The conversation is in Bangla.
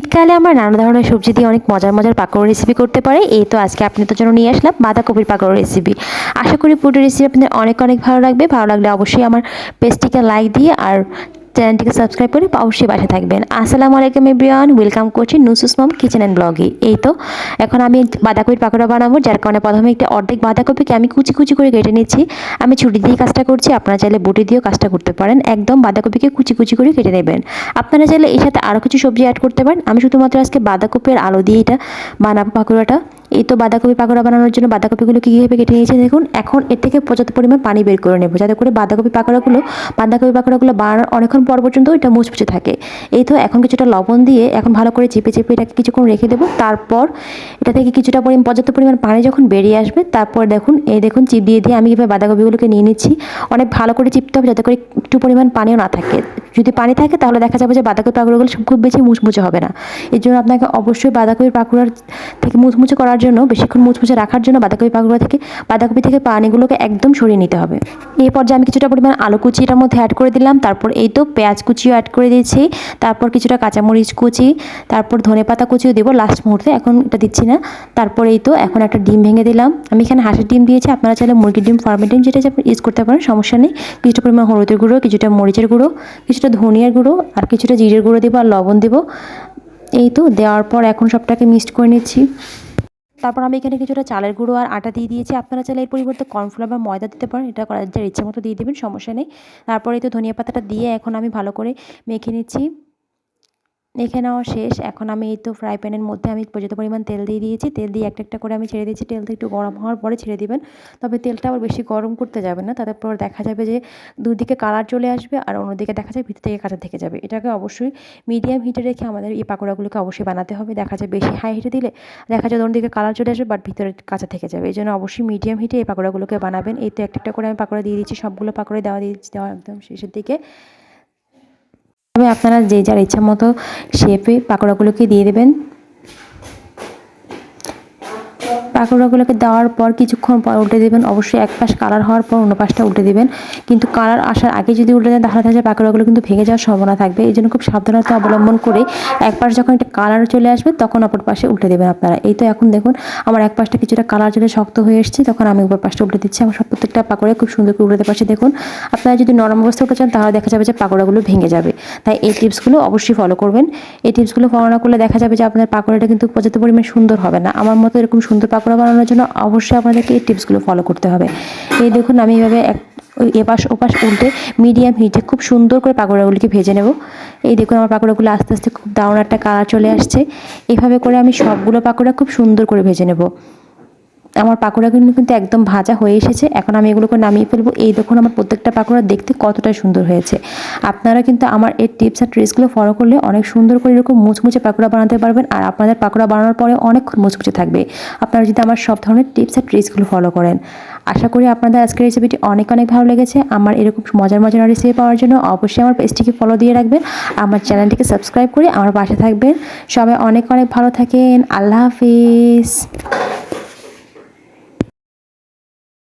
শীতকালে আমরা নানা ধরনের সবজি দিয়ে অনেক মজার মজার পাকড় রেসিপি করতে পারে। এই তো আজকে আপনাদের জন্য নিয়ে আসলাম বাঁধাকপির পাকড় রেসিপি আশা করি পুরো রেসিপি আপনাদের অনেক অনেক ভালো লাগবে। ভালো লাগলে অবশ্যই আমার পেজটিকে লাইক দিয়ে আর চ্যানেলটিকে সাবস্ক্রাইব করে অবশ্যই পাশে থাকবেন। আসসালামু আলাইকুম, এভরিওয়ান। ওয়েলকাম করছি নুসুস কিচেন অ্যান্ড ব্লগে এই তো, এখন আমি বাঁধাকপির পাকোড়া বানাবো, যার কারণে প্রথমে একটা অর্ধেক বাঁধাকপিকে আমি কুচি কুচি করে কেটে নিচ্ছি। আমি ছুটি দিয়ে কাজটা করছি, আপনারা চাইলে বটি দিয়েও কাজটা করতে পারেন। একদম বাঁধাকপিকে কুচি কুচি করে কেটে নেবেন। আপনারা চাইলে এর সাথে আরও কিছু সবজি অ্যাড করতে পারেন। আমি শুধুমাত্র আজকে বাঁধাকপি আর আলু দিয়ে এটা বানাবো, পাকোড়াটা। এই তো বাঁধাকপি পাকোড়া বানানোর জন্য বাঁধাকপিগুলো কীভাবে কেটে নিয়েছি দেখুন। এখন এর থেকে পর্যাপ্ত পরিমাণ পানি বের করে নেব। যাতে করে বাঁধাকপি পাকোড়াগুলো বাঁধাকপি পাকোড়াগুলো বানানোর অনেকক্ষণ পর পর্যন্ত এটা মুচমুচে থাকে। এই তো এখন কিছুটা লবণ দিয়ে এখন ভালো করে চেপে চেপে এটাকে কিছুক্ষণ রেখে দেবো। তারপর এটা থেকে কিছুটা পরিমাণ, পর্যাপ্ত পরিমাণ পানি যখন বেরিয়ে আসবে, তারপর দেখুন, এই দেখুন চিপ দিয়ে দিয়ে আমি এভাবে বাঁধাকপিগুলোকে নিয়ে নিচ্ছি। অনেক ভালো করে চিপতে হবে যাতে করে একটু পরিমাণ পানিও না থাকে। যদি পানি থাকে, তাহলে দেখা যাবে যে বাঁধাকপির পাকোড়াগুলো খুব বেশি মুচমুচে হবে না। এর জন্য আপনাকে অবশ্যই বাঁধাকপির পাকোড়ার থেকে মুচমুচে করার জন্য, বেশিক্ষণ মুচমুচে রাখার জন্য বাঁধাকপি পাকোড়া থেকে, বাঁধাকপি থেকে পানিগুলোকে একদম সরিয়ে নিতে হবে। এই পর্যায়ে আমি কিছুটা পরিমাণ আলু কুচি এটার মধ্যে অ্যাড করে দিলাম, তারপর এই তো পেঁয়াজ কুচিও অ্যাড করে দিয়েছি, তারপর কিছুটা কাঁচামরিচ কুচি, তারপর ধনে পাতা কুচিও দেবো লাস্ট মুহূর্তে, এখন এটা দিচ্ছি না। তারপর এই তো এখন একটা ডিম ভেঙে দিলাম। আমি এখানে হাঁসের ডিম দিয়েছি, আপনারা চাইলে মুরগির ডিম ফার্মের ডিম যেটা ইউজ করতে পারেন, সমস্যা নেই। কিছুটা পরিমাণ হলুদের গুঁড়ো, কিছুটা মরিচের গুঁড়ো কিছুটা ধনিয়ার গুঁড়ো আর কিছুটা জিরের গুঁড়ো দেবো আর লবণ দেবো। এই তো, দেওয়ার পর এখন সবটাকে মিক্সড করে নিচ্ছি। তারপর আমি এখানে কিছুটা চালের গুঁড়ো আর আটা দিয়ে দিয়েছি। আপনারা চাইলে এর পরিবর্তে কর্নফ্লাওয়ার বা ময়দা দিতে পারেন। এটা করার যার ইচ্ছে মতো দিয়ে দেবেন, সমস্যা নেই। তারপরে তো ধনিয়া পাতাটা দিয়ে এখন আমি ভালো করে মেখে নিচ্ছি। মেখে নেওয়া শেষ। এখন আমি এই তো ফ্রাই প্যানের মধ্যে আমি পর্যাপ্ত পরিমাণ তেল দিয়ে দিয়েছি। তেল দিয়ে একটা একটা করে আমি ছেড়ে দিয়েছি। তেলটা একটু গরম হওয়ার পরে ছেড়ে দিবেন। তবে তেলটা আবার বেশি গরম করতে যাবে না। তারপর দেখা যাবে যে দুদিকে কালার চলে আসবে আর অন্যদিকে দেখা যায় ভিতর থেকে কাঁচা থেকে যাবে। এটাকে অবশ্যই মিডিয়াম হিটে রেখে আমাদের এই পাকোড়াগুলোকে অবশ্যই বানাতে হবে। দেখা যায় বেশি হাই হিটে দিলে দেখা যায় অন্যদিকে কালার চলে আসবে বাট ভিতরে কাঁচা থেকে যাবে। এই জন্য অবশ্যই মিডিয়াম হিটে এই পাকোড়াগুলোকে বানাবেন। এই তো একটা একটা করে আমি পাকোড়া দিয়ে দিচ্ছি সবগুলো পাকোড়া দেওয়া দিয়েছি। দেওয়া একদম শেষের দিকে। তবে আপনারা যে যার ইচ্ছা মতো শেপে পাকোড়াগুলোকে দিয়ে দেবেন। পাকোড়াগুলোকে দেওয়ার পর কিছুক্ষণ পর উল্টে দেবেন। অবশ্যই এক পাশ কালার হওয়ার পর অন্য পাশটা উল্টে দেবেন। কিন্তু কালার আসার আগে যদি উল্টে দেন, তাহলে থাকে পাকোড়াগুলো কিন্তু ভেঙে যাওয়ার সম্ভাবনা থাকবে। এই জন্য খুব সাবধানতা অবলম্বন করে এক পাশ যখন একটা কালার চলে আসবে, তখন অপর পাশে উল্টে দেবেন আপনারা। এই তো এখন দেখুন, আমার এক পাশটা কিছুটা কালার চলে শক্ত হয়ে এসেছে। তখন আমি উপর পাশটা উল্টে দিচ্ছি। আমার সব প্রত্যেকটা পাকোড়া খুব সুন্দর করে উল্টে পাশে দেখুন, আপনারা যদি নরম অবস্থা উঠে চান, তাহলে দেখা যাবে যে পাকোড়াগুলো ভেঙে যাবে। তাই এই টিপসগুলো অবশ্যই ফলো করবেন। এই টিপসগুলো ফলো না করলে দেখা যাবে যে আপনার পাকোড়াটা কিন্তু পর্যাপ্ত পরিমাণ সুন্দর হবে না। আমার মতো এরকম সুন্দর পাকোড়া বানানোর জন্য অবশ্যই আপনাদেরকে এই টিপসগুলো ফলো করতে হবে। এই দেখুন, আমি এইভাবে এক এপাশ ওপাশ উল্টে মিডিয়াম হিটে খুব সুন্দর করে পাকোড়াগুলিকে ভেজে নেব। এই দেখুন, আমার পাকোড়াগুলো আস্তে আস্তে খুব দারুণ একটা কালার চলে আসছে। এভাবে করে আমি সবগুলো পাকোড়া খুব সুন্দর করে ভেজে নেব। আমার পাকোড়াগুলো কিন্তু একদম ভাজা হয়ে এসেছে। এখন আমি এগুলোকে নামিয়ে ফেলব। এই দেখুন আমার প্রত্যেকটা পাকোড়া দেখতে কতটা সুন্দর হয়েছে। আপনারা কিন্তু আমার এই টিপস আর ট্রিক্সগুলো ফলো করলে অনেক সুন্দর করে এরকম মুচমুচে পাকোড়া বানাতে পারবেন আর আপনাদের পাকোড়া বানানোর পরে অনেকক্ষণ মুচমুচে থাকবে। আপনারা যদি আমার সব ধরনের টিপস আর ট্রিক্সগুলো ফলো করেন। আশা করি আপনাদের আজকের রেসিপিটি অনেক অনেক ভালো লেগেছে। আমার এরকম মজার মজার রেসিপি পাওয়ার জন্য অবশ্যই আমার পেজটিকে ফলো দিয়ে রাখবেন। আমার চ্যানেলটিকে সাবস্ক্রাইব করে আমার পাশে থাকবেন। সবাই অনেক অনেক ভালো থাকেন। আল্লাহ হাফিজ।